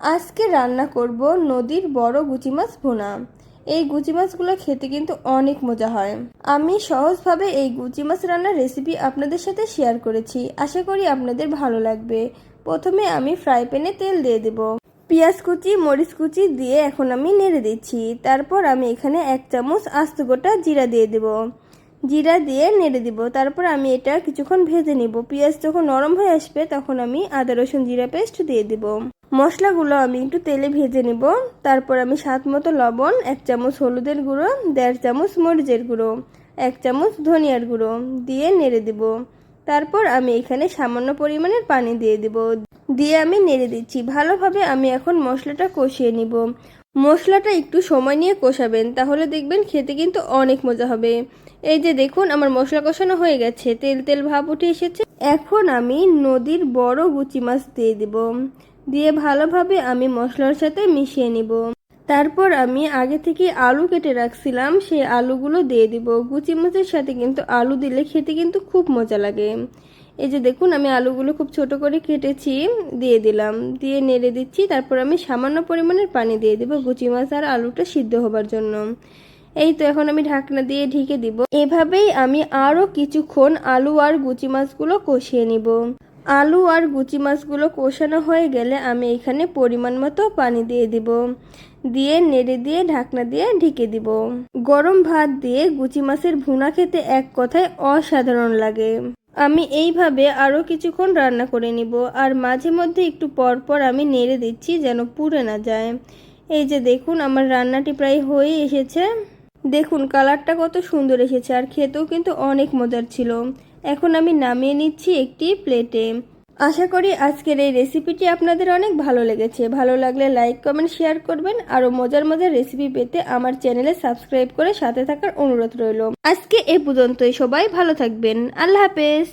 আজকে রান্না করব নদীর বড় গুচি মাছ ভুনা। এই গুচি মাছগুলো খেতে কিন্তু অনেক মজা হয়। আমি সহজভাবে এই গুচি মাছ রান্নার রেসিপি আপনাদের সাথে শেয়ার করেছি। আশা করি আপনাদের ভালো লাগবে। প্রথমে আমি ফ্রাই প্যানে তেল দিয়ে দেব। পেঁয়াজ কুচি, মরিচ কুচি দিয়ে এখন আমি নেড়ে দিচ্ছি। তারপর আমি এখানে এক চামচ আস্ত গোটা জিরা দিয়ে দেব। জিরা দিয়ে নেড়ে দিব। তারপর আমি এটা কিছুক্ষণ ভেজে নিব। পেঁয়াজ যখন নরম হয়ে আসবে, তখন আমি আদা রসুন জিরা পেস্ট দিয়ে দিব। মশলাগুলো আমি একটু তেলে ভেজে নেব। তারপর আমি স্বাদ মতো লবণ, এক চামচ হলুদের গুঁড়ো, দেড় চামচ মরিচের গুঁড়ো, এক চামচ ধনিয়ার গুঁড়ো দিয়ে নেড়ে দিব। তারপর আমি এখানে সামান্য পরিমাণের পানি দিয়ে দিব। দিয়ে আমি নেড়ে দিচ্ছি। ভালোভাবে আমি এখন মশলাটা কষিয়ে নিব। মশলাটা একটু সময় নিয়ে কষাবেন, তাহলে দেখবেন খেতে কিন্তু অনেক মজা হবে। এই যে দেখুন, আমার মশলা কষানো হয়ে গেছে। তেল তেল ভাব উঠে এসেছে। এখন আমি নদীর বড় গুচি মাছ দিয়ে দিব। দিয়ে ভালোভাবে আমি মশলার সাথে মিশিয়ে নিব। তারপর আমি আগে থেকে আলু কেটে রাখছিলাম, সেই আলুগুলো দিয়ে দিব। গুচি মাছের সাথে কিন্তু আলু দিলে খেতে কিন্তু খুব মজা লাগে। এই যে দেখুন, আমি আলুগুলো খুব ছোট করে কেটেছি, দিয়ে দিলাম। দিয়ে নেড়ে দিচ্ছি, তারপর আমি সামান্য পরিমাণের পানি দিয়ে দিব গুচি মাছ আর আলুটা সিদ্ধ হবার জন্য। এই তো এখন আমি ঢাকনা দিয়ে ঢেকে দিব। এভাবেই আমি আরও কিছুক্ষণ আলু আর গুচি মাছগুলো কষিয়ে নিব। আলু আর গুচি মাছগুলো কষানো হয়ে গেলে আমি এখানে পরিমাণ মতো পানি দিয়ে দিব। দিয়ে নেড়ে দিয়ে ঢাকনা দিয়ে ঢেকে দিব। গরম ভাত দিয়ে গুচি মাছের ভুনা খেতে এক কথায় অসাধারণ লাগে। আমি এইভাবে আরও কিছুক্ষণ রান্না করে নিব আর মাঝে মধ্যে একটু পর পর আমি নেড়ে দিচ্ছি যেন পুড়ে না যায়। এই যে দেখুন, আমার রান্নাটি প্রায় হয়ে এসেছে। দেখুন, কালারটা কত সুন্দর এসেছে আর খেতেও কিন্তু অনেক মজার ছিল। এখন আমি নামিয়ে নিচ্ছি একটি প্লেটে। আশা করি আজকের এই রেসিপিটি আপনাদের অনেক ভালো লেগেছে। ভালো লাগলে লাইক কমেন্ট শেয়ার করবেন। আরও মজার মজার রেসিপি পেতে আমার চ্যানেলে সাবস্ক্রাইব করে সাথে থাকার অনুরোধ রইল। আজকে এ পর্যন্তই। সবাই ভালো থাকবেন। আল্লাহ হাফেজ।